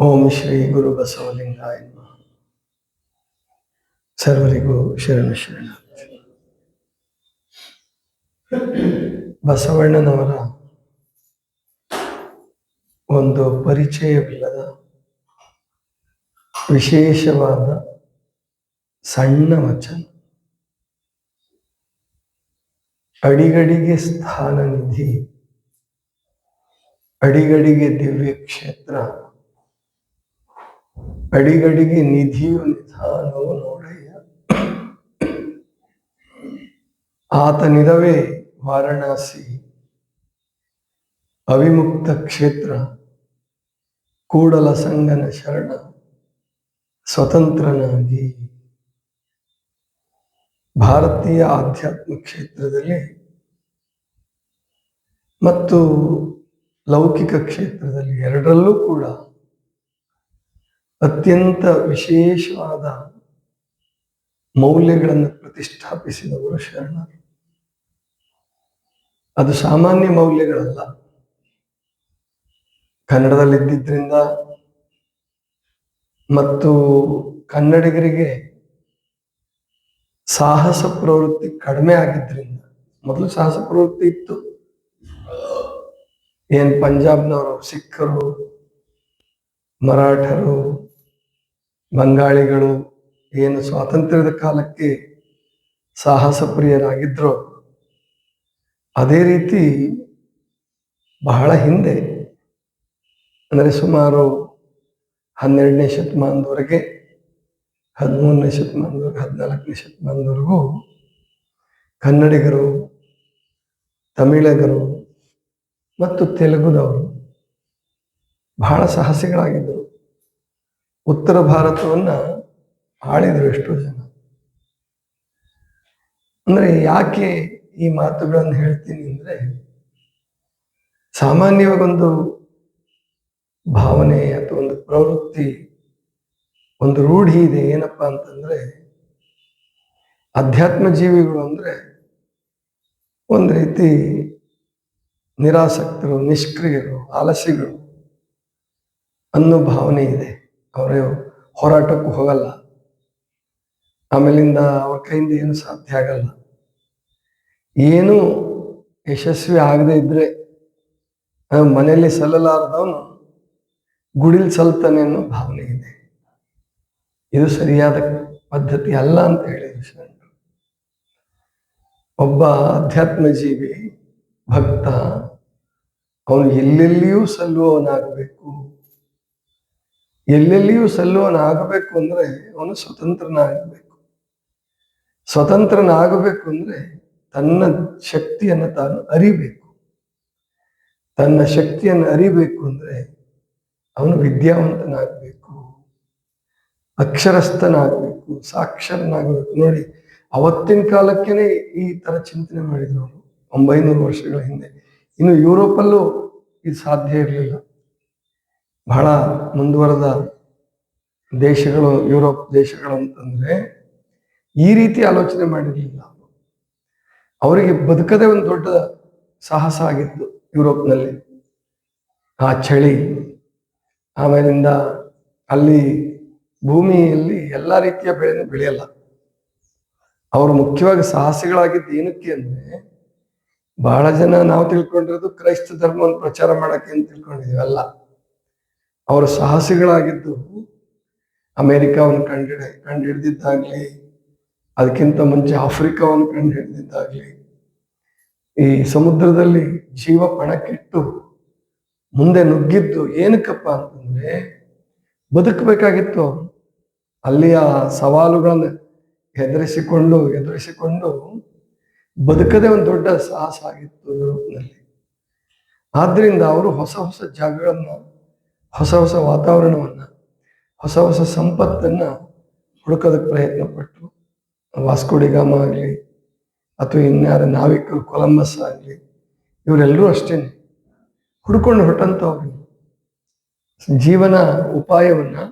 ಓಂ ಶ್ರೀ ಗುರು ಬಸವಲಿಂಗಾಯ. ಸರ್ವರಿಗೂ ಶರಣ ಶರಣ ಬಸವಣ್ಣನವರ ಒಂದು ಪರಿಚಯವಿಲ್ಲದ ವಿಶೇಷವಾದ ಸಣ್ಣ ವಚನ ಅಡಿಗಡಿಗೆ ಸ್ಥಾನ ನಿಧಿ ಅಡಿಗಡಿಗೆ ದಿವ್ಯ ಕ್ಷೇತ್ರ ಅಡಿಗಡಿಗೆ ನಿಧಿಯು ನಿಧಾನವು ನೋಡಯ್ಯ. ಆತನಿದವೇ ವಾರಣಾಸಿ. ಅವಿಮುಕ್ತ ಕ್ಷೇತ್ರ, ಕೂಡಲ ಸಂಗನ ಶರಣ, ಸ್ವತಂತ್ರನಾಗಿ. ಭಾರತೀಯ ಆಧ್ಯಾತ್ಮ ಕ್ಷೇತ್ರದಲ್ಲಿ ಮತ್ತು ಲೌಕಿಕ ಕ್ಷೇತ್ರದಲ್ಲಿ ಎರಡರಲ್ಲೂ ಕೂಡ ಅತ್ಯಂತ ವಿಶೇಷವಾದ ಮೌಲ್ಯಗಳನ್ನು ಪ್ರತಿಷ್ಠಾಪಿಸಿದವರು ಶರಣರು. ಅದು ಸಾಮಾನ್ಯ ಮೌಲ್ಯಗಳಲ್ಲ. ಕನ್ನಡದಲ್ಲಿದ್ದಿದ್ರಿಂದ ಮತ್ತು ಕನ್ನಡಿಗರಿಗೆ ಸಾಹಸ ಪ್ರವೃತ್ತಿ ಕಡಿಮೆ ಆಗಿದ್ದರಿಂದ, ಮೊದಲು ಸಾಹಸ ಪ್ರವೃತ್ತಿ ಇತ್ತು. ಏನ್ ಪಂಜಾಬ್ನವರು, ಸಿಖ್ಖರು, ಮರಾಠರು ಬಂಗಾಳಿಗಳು ಏನು ಸ್ವಾತಂತ್ರ್ಯದ ಕಾಲಕ್ಕೆ ಸಾಹಸ ಪ್ರಿಯರಾಗಿದ್ರು ಅದೇ ರೀತಿ ಬಹಳ ಹಿಂದೆ, ಅಂದರೆ ಸುಮಾರು ಹನ್ನೆರಡನೇ ಶತಮಾನದವರೆಗೆ, ಹದಿಮೂರನೇ ಶತಮಾನದವರೆಗೆ, ಹದಿನಾಲ್ಕನೇ ಶತಮಾನದವರೆಗೂ ಕನ್ನಡಿಗರು, ತಮಿಳಗರು ಮತ್ತು ತೆಲುಗುದವರು ಬಹಳ ಸಾಹಸಿಗಳಾಗಿದ್ದರು. ಉತ್ತರ ಭಾರತವನ್ನ ಆಳಿದ್ರು ಎಷ್ಟೋ ಜನ. ಅಂದ್ರೆ ಯಾಕೆ ಈ ಮಾತುಗಳನ್ನು ಹೇಳ್ತೀನಿ ಅಂದ್ರೆ ಸಾಮಾನ್ಯವಾಗೊಂದು ಭಾವನೆ ಅಥವಾ ಒಂದು ಪ್ರವೃತ್ತಿ, ಒಂದು ರೂಢಿ ಇದೆ ಏನಪ್ಪಾ ಅಂತಂದ್ರೆ, ಅಧ್ಯಾತ್ಮ ಜೀವಿಗಳು ಅಂದ್ರೆ ಒಂದು ರೀತಿ ನಿರಾಸಕ್ತರು, ನಿಷ್ಕ್ರಿಯರು ಆಲಸಿಗಳು ಅನ್ನೋ ಭಾವನೆ ಇದೆ. ಅವರೇ ಹೋರಾಟಕ್ಕೂ ಹೋಗಲ್ಲ. ಆಮೇಲಿಂದ ಅವ್ರ ಕೈಯಿಂದ ಏನು ಸಾಧ್ಯ ಆಗಲ್ಲ. ಏನು ಯಶಸ್ವಿ ಆಗದೆ ಇದ್ರೆ ಮನೆಯಲ್ಲಿ ಸಲ್ಲಲಾರದವನು ಗುಡಿಲ್ ಸಲ್ತಾನೆ ಅನ್ನೋ ಭಾವನೆ ಇದೆ. ಇದು ಸರಿಯಾದ ಪದ್ಧತಿ ಅಲ್ಲ ಅಂತ ಹೇಳಿದ್ರು ಶರಣರು ಒಬ್ಬ ಅಧ್ಯಾತ್ಮ ಜೀವಿ ಭಕ್ತ, ಅವನು ಎಲ್ಲೆಲ್ಲಿಯೂ ಸಲ್ಲುವವನಾಗಬೇಕು. ಎಲ್ಲೆಲ್ಲಿಯೂ ಸಲ್ಲುವನಾಗಬೇಕು ಅಂದ್ರೆ ಅವನು ಸ್ವತಂತ್ರನಾಗಬೇಕು ಸ್ವತಂತ್ರನಾಗಬೇಕು ಅಂದ್ರೆ ತನ್ನ ಶಕ್ತಿಯನ್ನು ತಾನು ಅರಿಬೇಕು. ತನ್ನ ಶಕ್ತಿಯನ್ನು ಅರಿಬೇಕು ಅಂದ್ರೆ ಅವನು ವಿದ್ಯಾವಂತನಾಗಬೇಕು. ಅಕ್ಷರಸ್ಥನಾಗಬೇಕು, ಸಾಕ್ಷರನಾಗಬೇಕು. ನೋಡಿ, ಅವತ್ತಿನ ಕಾಲಕ್ಕೇನೆ ಈ ತರ ಚಿಂತನೆ ಮಾಡಿದ್ರು ಅವರು ಒಂಬೈನೂರು ವರ್ಷಗಳ ಹಿಂದೆ. ಇನ್ನು ಯುರೋಪಲ್ಲೂ ಇದು ಸಾಧ್ಯ ಇರಲಿಲ್ಲ. ಬಹಳ ಮುಂದುವರೆದ ದೇಶಗಳು, ಯುರೋಪ್ ದೇಶಗಳು ಅಂತಂದ್ರೆ ಈ ರೀತಿ ಆಲೋಚನೆ ಮಾಡಿರಲಿಲ್ಲ ಅವರಿಗೆ ಬದುಕದೆ ಒಂದು ದೊಡ್ಡ ಸಾಹಸ ಆಗಿತ್ತು ಯುರೋಪ್ನಲ್ಲಿ. ಆ ಚಳಿ, ಆಮೇಲಿಂದ ಅಲ್ಲಿ ಭೂಮಿಯಲ್ಲಿ ಎಲ್ಲ ರೀತಿಯ ಬೆಳೆನೂ ಬೆಳೆಯಲ್ಲ. ಅವರು ಮುಖ್ಯವಾಗಿ ಸಾಹಸಿಗಳಾಗಿದ್ದು ಏನಕ್ಕೆ ಅಂದ್ರೆ, ಬಹಳ ಜನ ನಾವು ತಿಳ್ಕೊಂಡಿರೋದು ಕ್ರೈಸ್ತ ಧರ್ಮವನ್ನು ಪ್ರಚಾರ ಮಾಡೋಕ್ಕೆ ಅಂತ ತಿಳ್ಕೊಂಡಿದೀವಿ ಅಲ್ಲ. ಅವರು ಸಾಹಸಿಗಳಾಗಿದ್ದು ಅಮೇರಿಕಾವನ್ನು ಕಂಡು ಕಂಡು ಹಿಡಿದಿದ್ದಾಗ್ಲಿ ಅದಕ್ಕಿಂತ ಮುಂಚೆ ಆಫ್ರಿಕಾವನ್ನು ಕಂಡು ಹಿಡಿದಿದ್ದಾಗಲಿ ಈ ಸಮುದ್ರದಲ್ಲಿ ಜೀವ ಪಣಕ್ಕಿಟ್ಟು ಮುಂದೆ ನುಗ್ಗಿದ್ದು ಏನಕ್ಕಪ್ಪ ಅಂತಂದ್ರೆ ಬದುಕಬೇಕಾಗಿತ್ತು. ಅಲ್ಲಿಯ ಸವಾಲುಗಳನ್ನು ಹೆದರಿಸಿಕೊಂಡು ಎದುರಿಸಿಕೊಂಡು ಬದುಕದೇ ಒಂದು ದೊಡ್ಡ ಸಾಹಸ ಆಗಿತ್ತು ಯುರೋಪ್ನಲ್ಲಿ. ಆದ್ದರಿಂದ ಅವರು ಹೊಸ ಹೊಸ ಜಾಗಗಳನ್ನ ಹೊಸ ಹೊಸ ವಾತಾವರಣವನ್ನು, ಹೊಸ ಹೊಸ ಸಂಪತ್ತನ್ನು ಹುಡುಕೋದಕ್ಕೆ ಪ್ರಯತ್ನ ಪಟ್ಟರು ವಾಸ್ಕೋಡಿಗಾಮ ಆಗಲಿ, ಅಥವಾ ಇನ್ಯಾರ ನಾವಿಕರು, ಕೊಲಂಬಸ್ ಆಗಲಿ, ಇವರೆಲ್ಲರೂ ಅಷ್ಟೇ ಹುಡ್ಕೊಂಡು ಹೊರಟಂಥವ್ರು ಜೀವನ ಉಪಾಯವನ್ನು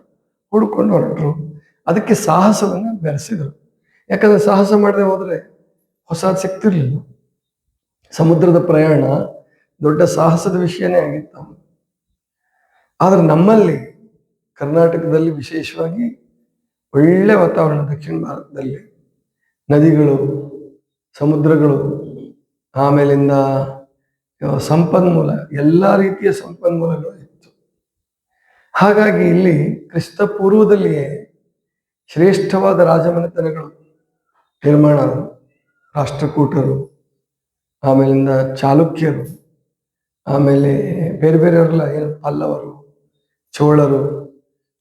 ಹುಡ್ಕೊಂಡು ಹೊರಟರು. ಅದಕ್ಕೆ ಸಾಹಸವನ್ನು ಬೆರೆಸಿದರು. ಯಾಕಂದರೆ ಸಾಹಸ ಮಾಡದೆ ಹೋದರೆ ಹೊಸದು ಸಿಗ್ತಿರ್ಲಿಲ್ಲ ಸಮುದ್ರದ ಪ್ರಯಾಣ ದೊಡ್ಡ ಸಾಹಸದ ವಿಷಯನೇ ಆಗಿತ್ತು. ಆದ್ರೆ ನಮ್ಮಲ್ಲಿ ಕರ್ನಾಟಕದಲ್ಲಿ ವಿಶೇಷವಾಗಿ ಒಳ್ಳೆ ವಾತಾವರಣ ದಕ್ಷಿಣ ಭಾರತದಲ್ಲಿ ನದಿಗಳು, ಸಮುದ್ರಗಳು, ಆಮೇಲಿಂದ ಸಂಪನ್ಮೂಲ, ಎಲ್ಲ ರೀತಿಯ ಸಂಪನ್ಮೂಲಗಳು ಇತ್ತು ಹಾಗಾಗಿ ಇಲ್ಲಿ ಕ್ರಿಸ್ತ ಪೂರ್ವದಲ್ಲಿಯೇ ಶ್ರೇಷ್ಠವಾದ ರಾಜಮನೆತನಗಳು ನಿರ್ಮಾಣ. ರಾಷ್ಟ್ರಕೂಟರು, ಆಮೇಲಿಂದ ಚಾಲುಕ್ಯರು, ಆಮೇಲೆ ಬೇರೆ ಬೇರೆಯವರೆಲ್ಲ ಏನು ಪಲ್ಲವರು ಚೋಳರು,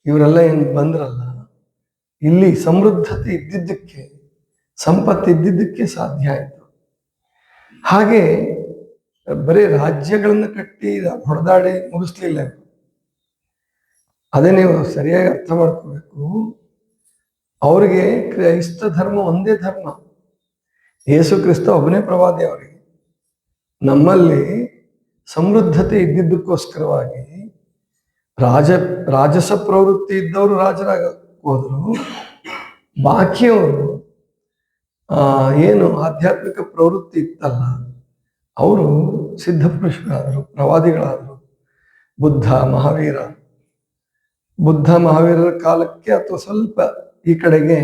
ಇವರೆಲ್ಲ ಏನು ಬಂದ್ರಲ್ಲ, ಇಲ್ಲಿ ಸಮೃದ್ಧತೆ ಇದ್ದಿದ್ದಕ್ಕೆ, ಸಂಪತ್ತು ಇದ್ದಿದ್ದಕ್ಕೆ ಸಾಧ್ಯ ಆಯಿತು. ಹಾಗೆ ಬರೀ ರಾಜ್ಯಗಳನ್ನು ಕಟ್ಟಿ ಹೊಡೆದಾಡಿ ಮುಗಿಸ್ಲಿಲ್ಲ. ಅದೇ ನೀವು ಸರಿಯಾಗಿ ಅರ್ಥ ಮಾಡ್ಕೋಬೇಕು, ಅವರಿಗೆ ಕ್ರೈಸ್ತ ಧರ್ಮ ಒಂದೇ ಧರ್ಮ. ಯೇಸು ಕ್ರಿಸ್ತ ಒಬ್ಬನೇ ಪ್ರವಾದಿ ಅವರಿಗೆ. ನಮ್ಮಲ್ಲಿ ಸಮೃದ್ಧತೆ ಇದ್ದಿದ್ದಕ್ಕೋಸ್ಕರವಾಗಿ ರಾಜ, ರಾಜಸ ಪ್ರವೃತ್ತಿ ಇದ್ದವರು ರಾಜರಾಗ ಹೋದರು ಬಾಕಿಯವರು ಏನು ಆಧ್ಯಾತ್ಮಿಕ ಪ್ರವೃತ್ತಿ ಇತ್ತಲ್ಲ, ಅವರು ಸಿದ್ಧಪುರುಷರಾದರು, ಪ್ರವಾದಿಗಳಾದರು, ಬುದ್ಧ, ಮಹಾವೀರ. ಬುದ್ಧ, ಮಹಾವೀರರ ಕಾಲಕ್ಕೆ ಅಥವಾ ಸ್ವಲ್ಪ ಈ ಕಡೆಗೆ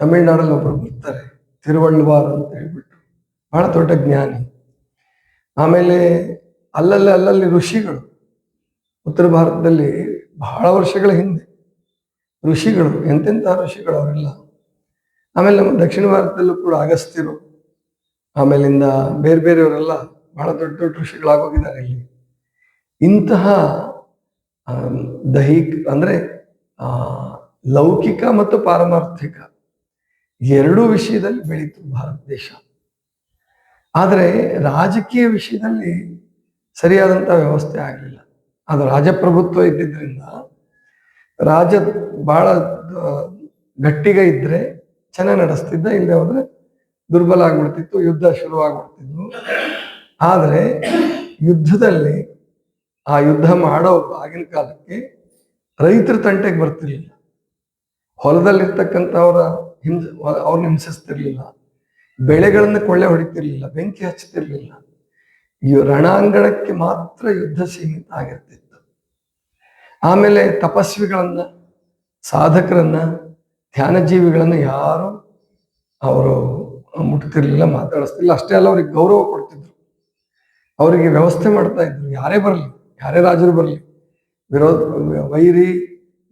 ತಮಿಳುನಾಡಲ್ಲಿ ಒಬ್ಬರು ಬರ್ತಾರೆ, ತಿರುವಳ್ಳುವಾರ್ ಅಂತ ಹೇಳ್ಬಿಟ್ಟು. ಬಹಳ ದೊಡ್ಡ ಜ್ಞಾನಿ. ಆಮೇಲೆ ಅಲ್ಲಲ್ಲಿ ಅಲ್ಲಲ್ಲಿ ಋಷಿಗಳು. ಉತ್ತರ ಭಾರತದಲ್ಲಿ ಬಹಳ ವರ್ಷಗಳ ಹಿಂದೆ ಋಷಿಗಳು, ಎಂತೆಂಥ ಋಷಿಗಳು ಅವರೆಲ್ಲ. ಆಮೇಲೆ ನಮ್ಮ ದಕ್ಷಿಣ ಭಾರತದಲ್ಲೂ ಕೂಡ ಅಗಸ್ತ್ಯರು, ಆಮೇಲಿಂದ ಬೇರೆ ಬೇರೆಯವರೆಲ್ಲ ಬಹಳ ದೊಡ್ಡ ದೊಡ್ಡ ಋಷಿಗಳಾಗೋಗಿದ್ದಾರೆ ಇಲ್ಲಿ. ಇಂತಹ ದೈಹಿಕ, ಅಂದರೆ ಲೌಕಿಕ ಮತ್ತು ಪಾರಮಾರ್ಥಿಕ ಎರಡೂ ವಿಷಯದಲ್ಲಿ ಬೆಳೀತು ಭಾರತ ದೇಶ. ಆದರೆ ರಾಜಕೀಯ ವಿಷಯದಲ್ಲಿ ಸರಿಯಾದಂಥ ವ್ಯವಸ್ಥೆ ಆಗಲಿಲ್ಲ. ಅದು ರಾಜಪ್ರಭುತ್ವ ಇದ್ದಿದ್ರಿಂದ ರಾಜ ಬಹಳ ಗಟ್ಟಿಗ ಇದ್ರೆ ಚೆನ್ನಾಗಿ ನಡೆಸ್ತಿದ್ದ ಇಲ್ಲದೆ ಹೋದ್ರೆ ದುರ್ಬಲ ಆಗ್ಬಿಡ್ತಿತ್ತು, ಯುದ್ಧ ಶುರು ಆದರೆ ಯುದ್ಧದಲ್ಲಿ ಆ ಯುದ್ಧ ಮಾಡೋ ಆಗಿನ ಕಾಲಕ್ಕೆ ರೈತರ ತಂಟೆಗೆ ಬರ್ತಿರ್ಲಿಲ್ಲ. ಹೊಲದಲ್ಲಿರ್ತಕ್ಕಂಥವ್ರ ಹಿಂಸ ಅವ್ರನ್ನ ಹಿಂಸಿಸ್ತಿರ್ಲಿಲ್ಲ. ಬೆಳೆಗಳನ್ನ ಕೊಳ್ಳೆ ಹೊಡಿತಿರ್ಲಿಲ್ಲ, ಬೆಂಕಿ ಹಚ್ಚತಿರ್ಲಿಲ್ಲ ಈ ರಣಾಂಗಣಕ್ಕೆ ಮಾತ್ರ ಯುದ್ಧ ಸೀಮಿತ ಆಗಿರ್ತಿತ್ತು. ಆಮೇಲೆ ತಪಸ್ವಿಗಳನ್ನ, ಸಾಧಕರನ್ನ, ಧ್ಯಾನಜೀವಿಗಳನ್ನ ಯಾರು ಅವರು ಮುಟ್ತಿರ್ಲಿಲ್ಲ ಮಾತಾಡಿಸ್ತಿಲ್ಲ ಅಷ್ಟೇ ಅಲ್ಲ, ಅವ್ರಿಗೆ ಗೌರವ ಕೊಡ್ತಿದ್ರು. ಅವರಿಗೆ ವ್ಯವಸ್ಥೆ ಮಾಡ್ತಾ ಇದ್ರು. ಯಾರೇ ಬರಲಿ, ಯಾರೇ ರಾಜರು ಬರಲಿ ವಿರೋಧ ವೈರಿ,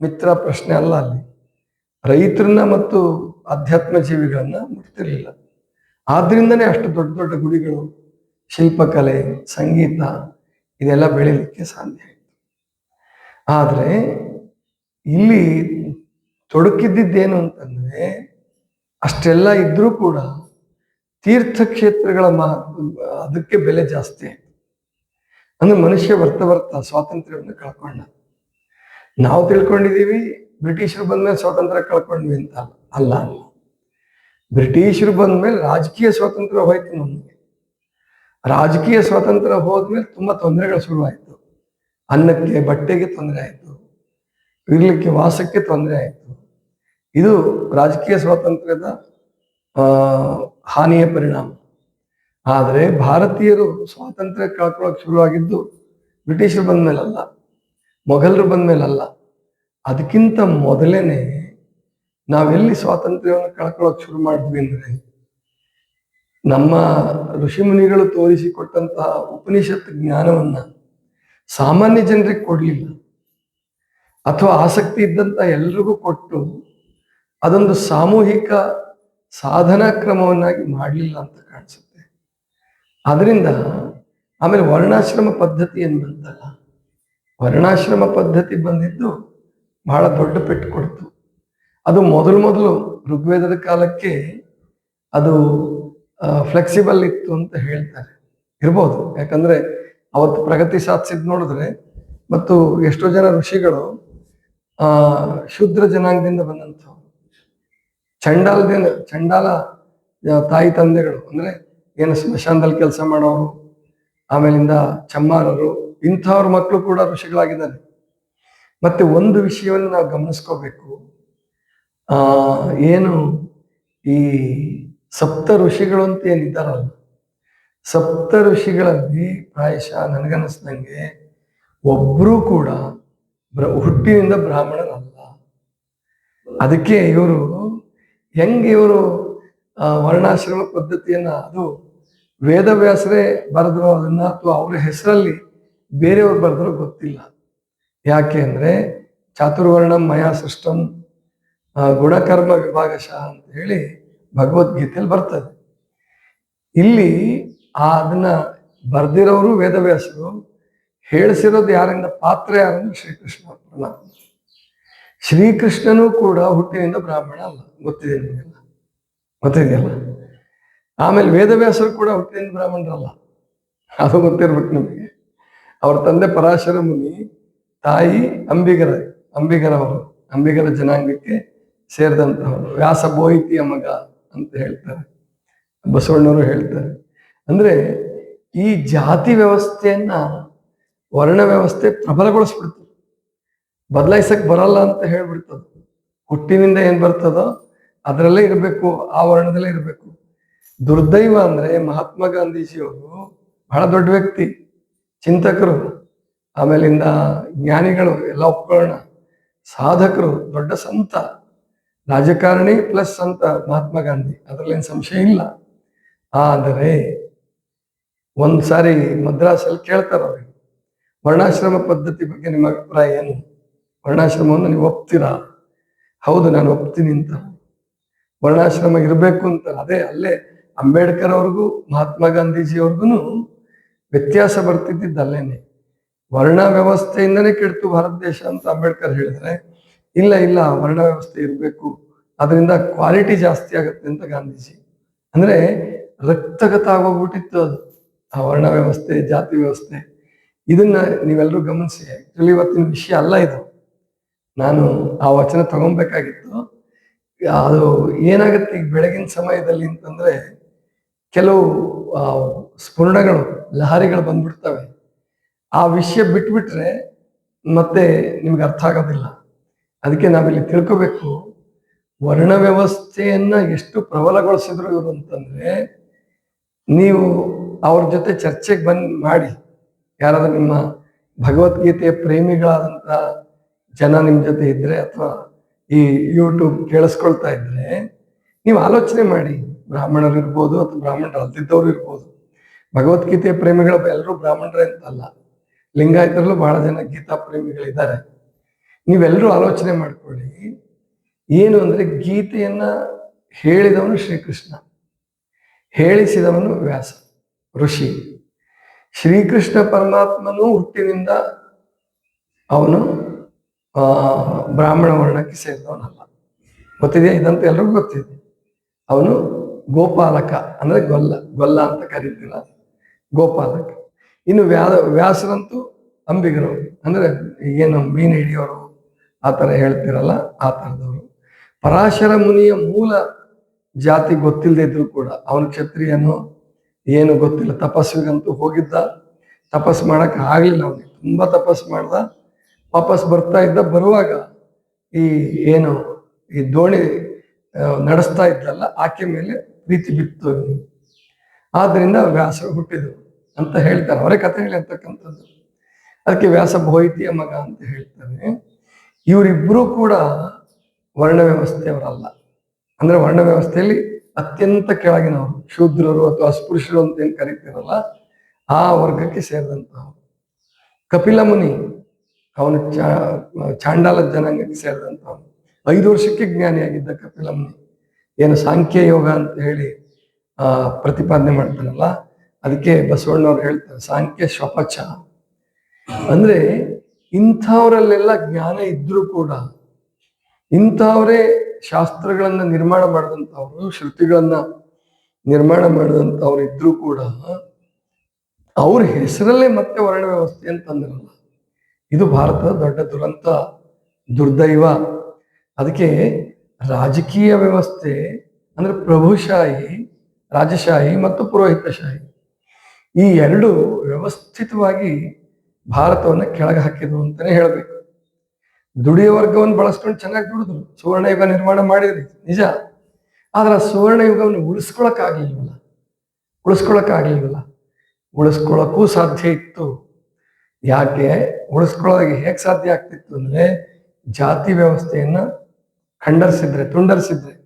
ಮಿತ್ರ, ಪ್ರಶ್ನೆ ಅಲ್ಲ ಅಲ್ಲಿ. ರೈತರನ್ನ ಮತ್ತು ಅಧ್ಯಾತ್ಮ ಜೀವಿಗಳನ್ನ ಮುಟ್ತಿರ್ಲಿಲ್ಲ. ಆದ್ರಿಂದನೇ ಅಷ್ಟು ದೊಡ್ಡ ದೊಡ್ಡ ಗುಡಿಗಳು ಶಿಲ್ಪಕಲೆ, ಸಂಗೀತ ಇದೆಲ್ಲ ಬೆಳೀಲಿಕ್ಕೆ ಸಾಧ್ಯ ಆಯಿತು. ಆದರೆ ಇಲ್ಲಿ ತೊಡಕಿದ್ದೇನು ಅಂತಂದ್ರೆ ಅಷ್ಟೆಲ್ಲ ಇದ್ರೂ ಕೂಡ ತೀರ್ಥಕ್ಷೇತ್ರಗಳ ಮಹ, ಅದಕ್ಕೆ ಬೆಲೆ ಜಾಸ್ತಿ ಆಯಿತು. ಅಂದ್ರೆ ಮನುಷ್ಯ ಬರ್ತ ಬರ್ತಾ ಸ್ವಾತಂತ್ರ್ಯವನ್ನು ಕಳ್ಕೊಂಡ. ನಾವು ತಿಳ್ಕೊಂಡಿದ್ದೀವಿ, ಬ್ರಿಟಿಷರು ಬಂದ್ಮೇಲೆ ಸ್ವಾತಂತ್ರ್ಯ ಕಳ್ಕೊಂಡ್ವಿ ಅಂತ ಅಲ್ಲ. ಅಲ್ಲ ಅಲ್ಲ. ಬ್ರಿಟಿಷರು ಬಂದ್ಮೇಲೆ ರಾಜಕೀಯ ಸ್ವಾತಂತ್ರ್ಯ ಹೋಯ್ತು ನಮಗೆ. ರಾಜಕೀಯ ಸ್ವಾತಂತ್ರ್ಯ ಹೋದ್ಮೇಲೆ ತುಂಬಾ ತೊಂದರೆಗಳು ಶುರುವಾಯಿತು. ಅನ್ನಕ್ಕೆ ಬಟ್ಟೆಗೆ ತೊಂದರೆ ಆಯಿತು. ಇರಲಿಕ್ಕೆ ವಾಸಕ್ಕೆ ತೊಂದರೆ ಆಯಿತು. ಇದು ರಾಜಕೀಯ ಸ್ವಾತಂತ್ರ್ಯದ ಹಾನಿಯ ಪರಿಣಾಮ. ಆದರೆ ಭಾರತೀಯರು ಸ್ವಾತಂತ್ರ್ಯ ಕಳ್ಕೊಳ್ಳೋಕೆ ಶುರುವಾಗಿದ್ದು ಬ್ರಿಟಿಷರು ಬಂದ ಮೇಲಲ್ಲ ಮೊಘಲರು ಬಂದ ಮೇಲಲ್ಲ ಅದಕ್ಕಿಂತ ಮೊದಲೇನೆ ನಾವೆಲ್ಲಿ ಸ್ವಾತಂತ್ರ್ಯವನ್ನು ಕಳ್ಕೊಳ್ಳೋಕೆ ಶುರು ಮಾಡಿದ್ವಿ ಅಂದ್ರೆ ನಮ್ಮ ಋಷಿಮುನಿಗಳು ತೋರಿಸಿಕೊಟ್ಟಂತಹ ಉಪನಿಷತ್ ಜ್ಞಾನವನ್ನ ಸಾಮಾನ್ಯ ಜನರಿಗೆ ಕೊಡಲಿಲ್ಲ. ಅಥವಾ ಆಸಕ್ತಿ ಇದ್ದಂತ ಎಲ್ರಿಗೂ ಕೊಟ್ಟು ಅದೊಂದು ಸಾಮೂಹಿಕ ಸಾಧನಾ ಕ್ರಮವನ್ನಾಗಿ ಮಾಡಲಿಲ್ಲ ಅಂತ ಕಾಣಿಸುತ್ತೆ. ಅದರಿಂದ ಆಮೇಲೆ ವರ್ಣಾಶ್ರಮ ಪದ್ಧತಿ ಏನು ಬಂತಲ್ಲ? ವರ್ಣಾಶ್ರಮ ಪದ್ಧತಿ ಬಂದಿದ್ದು ಬಹಳ ದೊಡ್ಡ ಪೆಟ್ಟು ಕೊಡ್ತು. ಅದು ಮೊದಲು ಮೊದಲು ಋಗ್ವೇದದ ಕಾಲಕ್ಕೆ ಅದು ಫ್ಲೆಕ್ಸಿಬಲ್ ಇತ್ತು ಅಂತ ಹೇಳ್ತಾರೆ. ಇರ್ಬೋದು. ಯಾಕಂದ್ರೆ ಅವತ್ತು ಪ್ರಗತಿ ಸಾಧಿಸಿದ್ ನೋಡಿದ್ರೆ ಮತ್ತು ಎಷ್ಟೋ ಜನ ಋಷಿಗಳು ಶೂದ್ರ ಜನಾಂಗದಿಂದ ಬಂದಂಥವ್ರು. ಚಂಡಾಲದಿಂದ, ಚಂಡಾಲ ತಾಯಿ ತಂದೆಗಳು. ಅಂದ್ರೆ ಏನು ಸ್ಮಶಾನದಲ್ಲಿ ಕೆಲಸ ಮಾಡೋರು, ಆಮೇಲಿಂದ ಚಮ್ಮಾರರು, ಇಂಥವ್ರ ಮಕ್ಕಳು ಕೂಡ ಋಷಿಗಳಾಗಿದ್ದಾರೆ. ಮತ್ತೆ ಒಂದು ವಿಷಯವನ್ನು ನಾವು ಗಮನಿಸ್ಕೋಬೇಕು. ಏನು ಈ ಸಪ್ತ ಋಷಿಗಳು ಅಂತ ಏನಿದ್ದಾರಲ್ಲ, ಸಪ್ತ ಋಷಿಗಳಲ್ಲಿ ಪ್ರಾಯಶಃ ನನಗನ್ನಿಸ್ದಂಗೆ ಒಬ್ಬರೂ ಕೂಡ ಬ್ರ, ಹುಟ್ಟಿನಿಂದ ಬ್ರಾಹ್ಮಣರಲ್ಲ. ಅದಕ್ಕೆ ಇವರು ಹೆಂಗೆ ಇವರು ವರ್ಣಾಶ್ರಮ ಪದ್ಧತಿಯನ್ನ, ಅದು ವೇದವ್ಯಾಸರೇ ಬರೆದ್ರು ಅದನ್ನ ಅಥವಾ ಅವರ ಹೆಸರಲ್ಲಿ ಬೇರೆಯವ್ರು ಬರೆದ್ರು ಗೊತ್ತಿಲ್ಲ. ಯಾಕೆ ಅಂದರೆ ಚಾತುರ್ವರ್ಣಂ ಮಯಾ ಸೃಷ್ಟಂ ಗುಣಕರ್ಮ ವಿಭಾಗಶಃ ಅಂತ ಹೇಳಿ ಭಗವದ್ಗೀತೆಯಲ್ಲಿ ಬರ್ತದೆ. ಇಲ್ಲಿ ಆ ಅದನ್ನ ಬರ್ದಿರೋರು ವೇದವ್ಯಾಸರು, ಹೇಳಿಸಿರೋದು ಯಾರಿಂದ ಪಾತ್ರ ಯಾರಂದ್ರೆ ಶ್ರೀಕೃಷ್ಣ ಪರಮಾತ್ಮ ಶ್ರೀಕೃಷ್ಣನೂ ಕೂಡ ಹುಟ್ಟಿನಿಂದ ಬ್ರಾಹ್ಮಣ ಅಲ್ಲ, ಗೊತ್ತಿದೆ ನಿಮಗೆಲ್ಲ? ಗೊತ್ತಿದೆಯಲ್ಲ? ಆಮೇಲೆ ವೇದವ್ಯಾಸರು ಕೂಡ ಹುಟ್ಟಿನಿಂದ ಬ್ರಾಹ್ಮಣರಲ್ಲ. ಅದು ಗೊತ್ತಿರ್ಬೇಕು ನಿಮಗೆ. ಅವ್ರ ತಂದೆ ಪರಾಶರ ಮುನಿ, ತಾಯಿ ಅಂಬಿಗರ, ಅಂಬಿಗರವರು, ಅಂಬಿಗರ ಜನಾಂಗಕ್ಕೆ ಸೇರಿದಂತಹವರು. ವ್ಯಾಸ ಬೋಯಿತಿಯ ಮಗ. ಅಂತ ಹೇಳ್ತಾರೆ. ಬಸವಣ್ಣವರು ಹೇಳ್ತಾರೆ. ಅಂದ್ರೆ ಈ ಜಾತಿ ವ್ಯವಸ್ಥೆಯನ್ನ ವರ್ಣ ವ್ಯವಸ್ಥೆ ಪ್ರಬಲಗೊಳಿಸ್ಬಿಡ್ತದೆ. ಬದಲಾಯಿಸಕ್ ಬರಲ್ಲ ಅಂತ ಹೇಳ್ಬಿಡ್ತದ. ಹುಟ್ಟಿನಿಂದ ಏನ್ ಬರ್ತದೋ ಅದರಲ್ಲೇ ಇರಬೇಕು, ಆ ವರ್ಣದಲ್ಲೇ ಇರಬೇಕು. ದುರ್ದೈವ ಅಂದ್ರೆ ಮಹಾತ್ಮ ಗಾಂಧೀಜಿಯವರು ಬಹಳ ದೊಡ್ಡ ವ್ಯಕ್ತಿ, ಚಿಂತಕರು, ಆಮೇಲಿಂದ ಜ್ಞಾನಿಗಳು ಎಲ್ಲ ಒಪ್ಕೊಳ್ಳೋಣ. ಸಾಧಕರು, ದೊಡ್ಡ ಸಂತ. ರಾಜಕಾರಣಿ ಪ್ಲಸ್ ಸಂತ ಮಹಾತ್ಮ ಗಾಂಧಿ. ಅದರಲ್ಲೇನು ಸಂಶಯ ಇಲ್ಲ. ಆದರೆ ಒಂದ್ ಸಾರಿ ಮದ್ರಾಸಲ್ಲಿ ಕೇಳ್ತಾರೆ ವರ್ಣಾಶ್ರಮ ಪದ್ಧತಿ ಬಗ್ಗೆ ನಿಮ್ಮ ಅಭಿಪ್ರಾಯ ಏನು? ವರ್ಣಾಶ್ರಮವನ್ನು ನೀವು ಒಪ್ತೀರಾ? ಹೌದು, ನಾನು ಒಪ್ತೀನಿ ಅಂತ. ವರ್ಣಾಶ್ರಮ ಇರಬೇಕು ಅಂತ. ಅದೇ, ಅಲ್ಲೇ ಅಂಬೇಡ್ಕರ್ ಅವ್ರಿಗೂ, ಮಹಾತ್ಮ ಗಾಂಧೀಜಿ ಅವ್ರಿಗೂ ವ್ಯತ್ಯಾಸ ಬರ್ತಿದ್ದಿದ್ದು ಅಲ್ಲೇನೆ. ವರ್ಣ ವ್ಯವಸ್ಥೆಯಿಂದನೇ ಕೆಡ್ತು ಭಾರತ ದೇಶ ಅಂತ ಅಂಬೇಡ್ಕರ್ ಹೇಳಿದ್ರೆ ಇಲ್ಲ ಇಲ್ಲ ವರ್ಣ ವ್ಯವಸ್ಥೆ ಇರಬೇಕು. ಅದರಿಂದ ಕ್ವಾಲಿಟಿ ಜಾಸ್ತಿ ಆಗುತ್ತೆ ಅಂತ ಗಾಂಧೀಜಿ. ಅಂದ್ರೆ ರಕ್ತಗತ ಆಗೋಗ್ಬಿಟ್ಟಿತ್ತು ಅದು. ಆ ವರ್ಣ ವ್ಯವಸ್ಥೆ ಜಾತಿ ವ್ಯವಸ್ಥೆ. ಇದನ್ನ ನೀವೆಲ್ಲರೂ ಗಮನಿಸಿ. ಆಕ್ಚುಲಿ ಇವತ್ತಿನ ವಿಷಯ ಅಲ್ಲ ಇದು. ನಾನು ಆ ವಚನ ತಗೊಬೇಕಾಗಿತ್ತು. ಅದು ಏನಾಗುತ್ತೆ ಈಗ ಬೆಳಗಿನ ಸಮಯದಲ್ಲಿ ಅಂತಂದ್ರೆ ಕೆಲವು ಸ್ಫುರಣಗಳು, ಲಹರಿಗಳು ಬಂದ್ಬಿಡ್ತವೆ. ಆ ವಿಷಯ ಬಿಟ್ಬಿಟ್ರೆ ಮತ್ತೆ ನಿಮ್ಗೆ ಅರ್ಥ ಆಗೋದಿಲ್ಲ. ಅದಕ್ಕೆ ನಾವಿಲ್ಲಿ ತಿಳ್ಕೋಬೇಕು. ವರ್ಣ ವ್ಯವಸ್ಥೆಯನ್ನ ಎಷ್ಟು ಪ್ರಬಲಗೊಳಿಸಿದ್ರು ಇವರು ಅಂತಂದ್ರೆ, ನೀವು ಅವ್ರ ಜೊತೆ ಚರ್ಚೆಗೆ ಬಂದು ಮಾಡಿ, ಯಾರಾದ್ರೂ ನಿಮ್ಮ ಭಗವದ್ಗೀತೆಯ ಪ್ರೇಮಿಗಳಾದಂತ ಜನ ನಿಮ್ಮ ಜೊತೆ ಇದ್ದರೆ ಅಥವಾ ಈ ಯೂಟ್ಯೂಬ್ ಕೇಳಿಸ್ಕೊಳ್ತಾ ಇದ್ದರೆ ನೀವು ಆಲೋಚನೆ ಮಾಡಿ. ಬ್ರಾಹ್ಮಣರು ಇರ್ಬೋದು ಅಥವಾ ಬ್ರಾಹ್ಮಣರು ಅಲ್ದಿದ್ದವ್ರು ಇರ್ಬೋದು. ಭಗವದ್ಗೀತೆಯ ಪ್ರೇಮಿಗಳ ಎಲ್ಲರೂ ಬ್ರಾಹ್ಮಣರೇ ಅಂತಲ್ಲ. ಲಿಂಗಾಯತರಲ್ಲೂ ಬಹಳ ಜನ ಗೀತಾ ಪ್ರೇಮಿಗಳಿದ್ದಾರೆ. ನೀವೆಲ್ಲರೂ ಆಲೋಚನೆ ಮಾಡ್ಕೊಳ್ಳಿ. ಏನು ಅಂದ್ರೆ ಗೀತೆಯನ್ನು ಹೇಳಿದವನು ಶ್ರೀಕೃಷ್ಣ, ಹೇಳಿಸಿದವನು ವ್ಯಾಸ, ಋಷಿ. ಶ್ರೀಕೃಷ್ಣ ಪರಮಾತ್ಮನು ಹುಟ್ಟಿನಿಂದ ಅವನು ಬ್ರಾಹ್ಮಣ ವರ್ಣಕ್ಕೆ ಸೇರಿದವನಲ್ಲ. ಗೊತ್ತಿದೆ ಇದಂತ ಎಲ್ರಿಗೂ ಗೊತ್ತಿದೆ. ಅವನು ಗೋಪಾಲಕ, ಅಂದ್ರೆ ಗೊಲ್ಲ ಗೊಲ್ಲ ಅಂತ ಕರೀತಿಲ್ಲ, ಗೋಪಾಲಕ. ಇನ್ನು ವ್ಯಾ ವ್ಯಾಸರಂತೂ ಅಂಬಿಗರು, ಅಂದ್ರೆ ಏನು ಮೀನು ಹಿಡಿಯೋರು ಆ ಥರ ಹೇಳ್ತಿರಲ್ಲ, ಆ ಥರದವರು. ಪರಾಶರ ಮುನಿಯ ಮೂಲ ಜಾತಿ ಗೊತ್ತಿಲ್ಲದೆ ಇದ್ರು ಕೂಡ ಅವನು ಕ್ಷತ್ರಿಯನು ಏನು ಗೊತ್ತಿಲ್ಲ, ತಪಸ್ವಿಗಂತೂ ಹೋಗಿದ್ದ, ತಪಸ್ ಮಾಡಕ್ ಆಗಲಿಲ್ಲ ಅವನಿಗೆ. ತುಂಬಾ ತಪಸ್ ಮಾಡ್ದ, ವಾಪಸ್ ಬರ್ತಾ ಇದ್ದ, ಬರುವಾಗ ಈ ಏನು, ಈ ದೋಣಿ ನಡೆಸ್ತಾ ಇದ್ದಲ್ಲ, ಆಕೆ ಮೇಲೆ ಪ್ರೀತಿ ಬಿತ್ತು ಆದ್ದರಿಂದ ವ್ಯಾಸ ಹುಟ್ಟಿದ್ರು ಅಂತ ಹೇಳ್ತಾರೆ. ಅವರೇ ಕಥೆ ಹೇಳಿರ್ತಕ್ಕಂಥದ್ದು ಅದಕ್ಕೆ ವ್ಯಾಸ ಭೋಯಿತಿಯ ಮಗ ಅಂತ ಹೇಳ್ತಾರೆ. ಇವರಿಬ್ಬರು ಕೂಡ ವರ್ಣ ವ್ಯವಸ್ಥೆಯವರಲ್ಲ. ಅಂದ್ರೆ ವರ್ಣ ವ್ಯವಸ್ಥೆಯಲ್ಲಿ ಅತ್ಯಂತ ಕೆಳಗಿನವರು, ಶೂದ್ರರು ಅಥವಾ ಅಸ್ಪೃಶ್ಯರು ಅಂತ ಏನು ಕರಿತೀರಲ್ಲ, ಆ ವರ್ಗಕ್ಕೆ ಸೇರಿದಂತಹವರು. ಕಪಿಲ ಮುನಿ, ಅವನು ಚಾ, ಚಾಂಡಾಲ ಜನಾಂಗಕ್ಕೆ ಸೇರಿದಂತಹವನು ಐದು ವರ್ಷಕ್ಕೆ ಜ್ಞಾನಿಯಾಗಿದ್ದ ಕಪಿಲ ಮುನಿ, ಏನು ಸಾಂಖ್ಯ ಯೋಗ ಅಂತ ಹೇಳಿ ಪ್ರತಿಪಾದನೆ ಮಾಡ್ತಾನಲ್ಲ, ಅದಕ್ಕೆ ಬಸವಣ್ಣವ್ರು ಹೇಳ್ತಾರೆ, ಸಾಂಖ್ಯ ಶ್ವಪಚ ಅಂದ್ರೆ ಇಂಥವರಲ್ಲೆಲ್ಲ ಜ್ಞಾನ ಇದ್ರೂ ಕೂಡ ಇಂಥವರೇ ಶಾಸ್ತ್ರಗಳನ್ನ ನಿರ್ಮಾಣ ಮಾಡಿದಂಥವ್ರು ಶ್ರುತಿಗಳನ್ನ ನಿರ್ಮಾಣ ಮಾಡಿದಂಥವ್ರು ಇದ್ರೂ ಕೂಡ ಅವ್ರ ಹೆಸರಲ್ಲೇ ಮತ್ತೆ ವರ್ಣ ವ್ಯವಸ್ಥೆ ಅಂತಂದಿರಲ್ಲ, ಇದು ಭಾರತದ ದೊಡ್ಡ ದುರಂತ, ದುರ್ದೈವ. ಅದಕ್ಕೆ ರಾಜಕೀಯ ವ್ಯವಸ್ಥೆ ಅಂದ್ರೆ ಪ್ರಭುಶಾಹಿ, ರಾಜಶಾಹಿ ಮತ್ತು ಪುರೋಹಿತಶಾಹಿ ಈ ಎರಡು ವ್ಯವಸ್ಥಿತವಾಗಿ ಭಾರತವನ್ನ ಕೆಳಗೆ ಹಾಕಿದ್ರು ಅಂತಾನೆ ಹೇಳ್ಬೇಕು. ದುಡಿಯ ವರ್ಗವನ್ನು ಬಳಸ್ಕೊಂಡು ಚೆನ್ನಾಗಿ ದುಡಿದ್ರು. ಸುವರ್ಣ ಯುಗ ನಿರ್ಮಾಣ ಮಾಡಿದ್ರಿ. ನಿಜ. ಆದ್ರೆ ಸುವರ್ಣ ಯುಗವನ್ನು ಉಳಿಸ್ಕೊಳಕ್ ಆಗ್ಲಿಲ್ವಲ್ಲ ಉಳಿಸ್ಕೊಳಕ್ ಆಗ್ಲಿಲ್ವಲ್ಲ ಉಳಿಸ್ಕೊಳಕ್ಕೂ ಸಾಧ್ಯ ಇತ್ತು. ಯಾಕೆ? ಉಳಿಸ್ಕೊಳ್ಳೋದಕ್ಕೆ ಹೇಗೆ ಸಾಧ್ಯ ಆಗ್ತಿತ್ತು ಅಂದ್ರೆ ಜಾತಿ ವ್ಯವಸ್ಥೆಯನ್ನ ಖಂಡರಿಸಿದ್ರೆ, ತುಂಡರಿಸಿದ್ರೆ.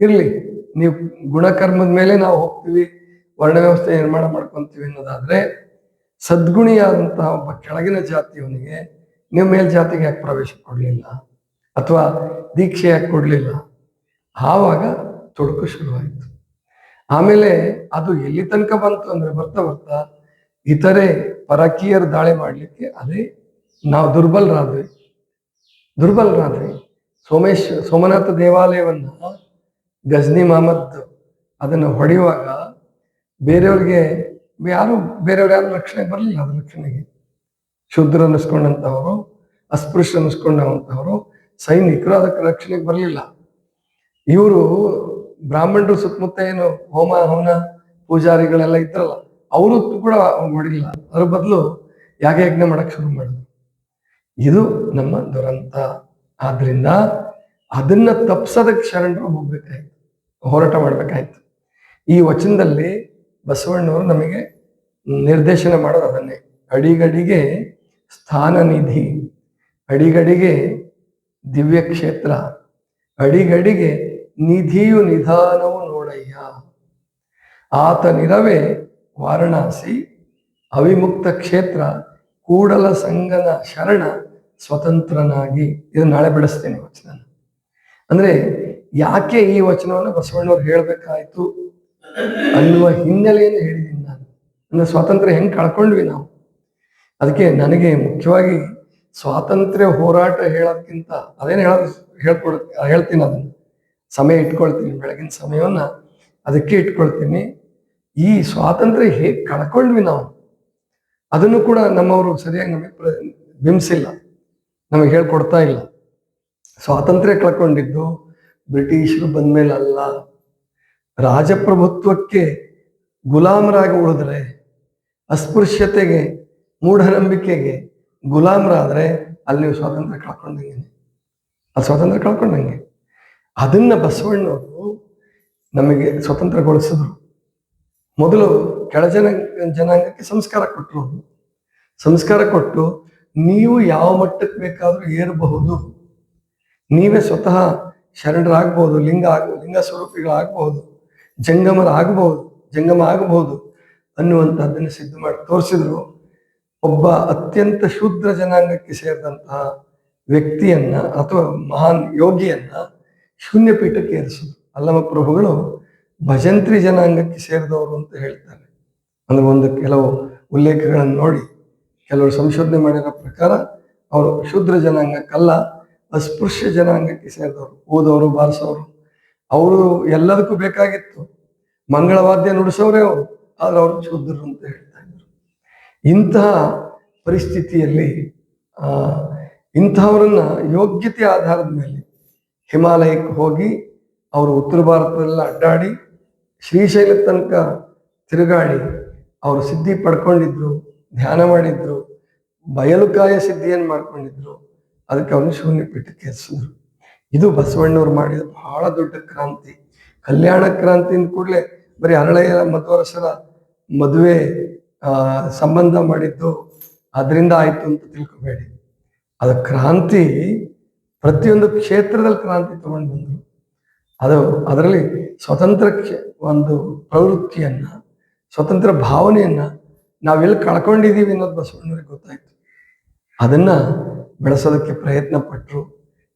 ಇರ್ಲಿ, ನೀವು ಗುಣಕರ್ಮದ ಮೇಲೆ ನಾವು ಹೋಗ್ತೀವಿ, ವರ್ಣ ವ್ಯವಸ್ಥೆ ನಿರ್ಮಾಣ ಮಾಡ್ಕೊಂತೀವಿ ಅನ್ನೋದಾದ್ರೆ ಸದ್ಗುಣಿಯಾದಂತಹ ಒಬ್ಬ ಕೆಳಗಿನ ಜಾತಿಯವನಿಗೆ ನೀವು ಮೇಲ್ಜಾತಿಗೆ ಯಾಕೆ ಪ್ರವೇಶ ಕೊಡಲಿಲ್ಲ? ಅಥವಾ ದೀಕ್ಷೆ ಯಾಕೆ ಕೊಡಲಿಲ್ಲ? ಆವಾಗ ತೊಡಕು ಶುರುವಾಯಿತು. ಆಮೇಲೆ ಅದು ಎಲ್ಲಿ ತನಕ ಬಂತು ಅಂದ್ರೆ ಬರ್ತಾ ಬರ್ತಾ ಇತರೆ ಪರಕೀಯರು ದಾಳಿ ಮಾಡಲಿಕ್ಕೆ ಅದೇ ನಾವು ದುರ್ಬಲರಾದ್ವಿ. ದುರ್ಬಲರಾದ್ವಿ. ಸೋಮೇಶ್, ಸೋಮನಾಥ ದೇವಾಲಯವನ್ನು ಗಜ್ನಿ ಮಹಮ್ಮದ್ ಅದನ್ನು ಹೊಡೆಯುವಾಗ ಬೇರೆಯವ್ರಿಗೆ ಯಾರು ಬೇರೆಯವ್ರು ಯಾರು ರಕ್ಷಣೆ ಬರಲಿಲ್ಲ ಅದ್ರ ರಕ್ಷಣೆಗೆ. ಶುದ್ರ ಅನ್ನಿಸ್ಕೊಂಡಂಥವ್ರು ಅಸ್ಪೃಶ್ಯ ಅನ್ನಿಸ್ಕೊಂಡಂಥವರು ಸೈನಿಕರು ಅದಕ್ಕೆ ರಕ್ಷಣೆಗೆ ಬರಲಿಲ್ಲ. ಇವರು ಬ್ರಾಹ್ಮಣರು ಸುತ್ತಮುತ್ತ ಏನು ಹೋಮ, ಹವನ, ಪೂಜಾರಿಗಳೆಲ್ಲ ಇದ್ರಲ್ಲ ಅವರು ಕೂಡ ಮಾಡಿಲ್ಲ. ಅದ್ರ ಬದಲು ಯಾಗ ಯಜ್ಞ ಮಾಡಕ್ ಶುರು ಮಾಡಿದ್ರು? ಇದು ನಮ್ಮ ದುರಂತ. ಆದ್ರಿಂದ ಅದನ್ನ ತಪ್ಸೋದಕ್ಕೆ ಶರಣರು ಹೋಗ್ಬೇಕಾಯ್ತು, ಹೋರಾಟ ಮಾಡ್ಬೇಕಾಯ್ತು. ಈ ವಚನದಲ್ಲಿ ಬಸವಣ್ಣವರು ನಮಗೆ ನಿರ್ದೇಶನ ಮಾಡೋದು ಅದನ್ನೇ. ಅಡಿಗಡಿಗೆ ಸ್ಥಾನ ನಿಧಿ ಅಡಿಗಡಿಗೆ ದಿವ್ಯ ಕ್ಷೇತ್ರ ಅಡಿಗಡಿಗೆ ನಿಧಿಯು ನಿಧಾನವು ನೋಡಯ್ಯ. ಆತನಿರವೇ ವಾರಣಾಸಿ, ಅವಿಮುಕ್ತ ಕ್ಷೇತ್ರ, ಕೂಡಲ ಸಂಗನ ಶರಣ, ಸ್ವತಂತ್ರನಾಗಿ. ಇದು ನಾಳೆ ಬೆಳೆಸ್ತೇನೆ ವಚನ ಅಂದ್ರೆ ಯಾಕೆ ಈ ವಚನವನ್ನು ಬಸವಣ್ಣವ್ರು ಹೇಳ್ಬೇಕಾಯ್ತು? ಅನ್ನುವ ಹಿನ್ನೆಲೆಯನ್ನು ಹೇಳಿದ್ದೀನಿ ನಾನು. ಅಂದ್ರೆ ಸ್ವಾತಂತ್ರ್ಯ ಹೆಂಗೆ ಕಳ್ಕೊಂಡ್ವಿ ನಾವು? ಅದಕ್ಕೆ ನನಗೆ ಮುಖ್ಯವಾಗಿ ಸ್ವಾತಂತ್ರ್ಯ ಹೋರಾಟ ಹೇಳೋದ್ಕಿಂತ ಅದೇನು ಹೇಳೋದು ಹೇಳ್ಕೊಡ್ ಹೇಳ್ತೀನಿ ಅದನ್ನು. ಸಮಯ ಇಟ್ಕೊಳ್ತೀನಿ, ಬೆಳಗಿನ ಸಮಯವನ್ನ ಅದಕ್ಕೆ ಇಟ್ಕೊಳ್ತೀನಿ. ಈ ಸ್ವಾತಂತ್ರ್ಯ ಹೇಗೆ ಕಳ್ಕೊಂಡ್ವಿ ನಾವು? ಅದನ್ನು ಕೂಡ ನಮ್ಮವರು ಸರಿಯಾಗಿ ನಮಗೆ ಪ್ರ ಬಿಂಬಿಸಿಲ್ಲ. ನಮಗೆ ಹೇಳ್ಕೊಡ್ತಾ ಇಲ್ಲ. ಸ್ವಾತಂತ್ರ್ಯ ಕಳ್ಕೊಂಡಿದ್ದು ಬ್ರಿಟಿಷರು ಬಂದ್ಮೇಲೆ ಅಲ್ಲ ರಾಜಪ್ರಭುತ್ವಕ್ಕೆ ಗುಲಾಮರಾಗಿ ಉಳಿದ್ರೆ, ಅಸ್ಪೃಶ್ಯತೆಗೆ, ಮೂಢನಂಬಿಕೆಗೆ ಗುಲಾಮರಾದರೆ ಅಲ್ಲಿ ಸ್ವಾತಂತ್ರ್ಯ ಕಳ್ಕೊಂಡಂಗೆ. ಆ ಸ್ವಾತಂತ್ರ್ಯ ಕಳ್ಕೊಂಡಂಗೆ. ಅದನ್ನು ಬಸವಣ್ಣವರು ನಮಗೆ ಸ್ವತಂತ್ರಗೊಳಿಸಿದ್ರು. ಮೊದಲು ಕೆಳಜನ ಜನಾಂಗಕ್ಕೆ ಸಂಸ್ಕಾರ ಕೊಟ್ಟರು ಸಂಸ್ಕಾರ ಕೊಟ್ಟು ನೀವು ಯಾವ ಮಟ್ಟಕ್ಕೆ ಬೇಕಾದರೂ ಏರಬಹುದು. ನೀವೇ ಸ್ವತಃ ಶರಣರಾಗಬಹುದು ಲಿಂಗ ಆಗ ಲಿಂಗ ಸ್ವರೂಪಿಗಳಾಗಬಹುದು ಜಂಗಮರಾಗಬಹುದು ಜಂಗಮ ಆಗಬಹುದು ಅನ್ನುವಂಥದ್ದನ್ನು ಸಿದ್ಧ ಮಾಡಿ ತೋರಿಸಿದ್ರು. ಒಬ್ಬ ಅತ್ಯಂತ ಶೂದ್ರ ಜನಾಂಗಕ್ಕೆ ಸೇರಿದಂತಹ ವ್ಯಕ್ತಿಯನ್ನ ಅಥವಾ ಮಹಾನ್ ಯೋಗಿಯನ್ನ ಶೂನ್ಯ ಪೀಠಕ್ಕೆ ಏರಿಸಿದ್ರು. ಅಲ್ಲಮ ಪ್ರಭುಗಳು ಭಜಂತ್ರಿ ಜನಾಂಗಕ್ಕೆ ಸೇರಿದವರು ಅಂತ ಹೇಳ್ತಾರೆ. ಅಂದ್ರೆ ಒಂದು ಕೆಲವು ಉಲ್ಲೇಖಗಳನ್ನು ನೋಡಿ, ಕೆಲವರು ಸಂಶೋಧನೆ ಮಾಡಿರೋ ಪ್ರಕಾರ ಅವರು ಶೂದ್ರ ಜನಾಂಗಕ್ಕಲ್ಲ, ಅಸ್ಪೃಶ್ಯ ಜನಾಂಗಕ್ಕೆ ಸೇರಿದವರು, ಓದೋರು, ಬಾರಿಸೋರು. ಅವರು ಎಲ್ಲದಕ್ಕೂ ಬೇಕಾಗಿತ್ತು. ಮಂಗಳವಾದ್ಯ ನುಡಿಸೋರೇ ಅವರು. ಆದ್ರೆ ಅವರು ಶುದ್ಧರು ಅಂತ ಹೇಳ್ತಾ ಇದ್ರು. ಇಂತಹ ಪರಿಸ್ಥಿತಿಯಲ್ಲಿ, ಆ ಇಂತಹವರನ್ನ ಯೋಗ್ಯತೆ ಆಧಾರದ ಮೇಲೆ ಹಿಮಾಲಯಕ್ಕೆ ಹೋಗಿ ಅವರು ಉತ್ತರ ಭಾರತದಲ್ಲ ಅಡ್ಡಾಡಿ, ಶ್ರೀಶೈಲ ತನಕ ತಿರುಗಾಡಿ ಅವರು ಸಿದ್ಧಿ ಪಡ್ಕೊಂಡಿದ್ರು, ಧ್ಯಾನ ಮಾಡಿದ್ರು ಬಯಲುಕಾಯ ಸಿದ್ಧಿಯನ್ನು ಮಾಡ್ಕೊಂಡಿದ್ರು. ಅದಕ್ಕೆ ಅವನು ಶೂನ್ಯ ಪೀಠಕ್ಕೆ ಹೆಸರು ಇದು ಬಸವಣ್ಣವ್ರು ಮಾಡಿದ ಬಹಳ ದೊಡ್ಡ ಕ್ರಾಂತಿ. ಕಲ್ಯಾಣ ಕ್ರಾಂತಿ ಅಂದ ಕೂಡಲೇ ಬರೀ ಹರಳೆಯ ಮಧ್ವರಸರ ಮದುವೆ ಸಂಬಂಧ ಮಾಡಿದ್ದು ಅದರಿಂದ ಆಯ್ತು ಅಂತ ತಿಳ್ಕೊಬೇಡಿ. ಅದು ಕ್ರಾಂತಿ, ಪ್ರತಿಯೊಂದು ಕ್ಷೇತ್ರದಲ್ಲಿ ಕ್ರಾಂತಿ ತಗೊಂಡು ಬಂದರು. ಅದು ಅದರಲ್ಲಿ ಸ್ವತಂತ್ರ ಕ್ಷೇ- ಒಂದು ಪ್ರವೃತ್ತಿಯನ್ನ, ಸ್ವತಂತ್ರ ಭಾವನೆಯನ್ನ ನಾವೆಲ್ಲಿ ಕಳ್ಕೊಂಡಿದ್ದೀವಿ ಅನ್ನೋದು ಬಸವಣ್ಣವ್ರಿಗೆ ಗೊತ್ತಾಯ್ತು. ಅದನ್ನ ಬೆಳೆಸೋದಕ್ಕೆ ಪ್ರಯತ್ನ ಪಟ್ಟರು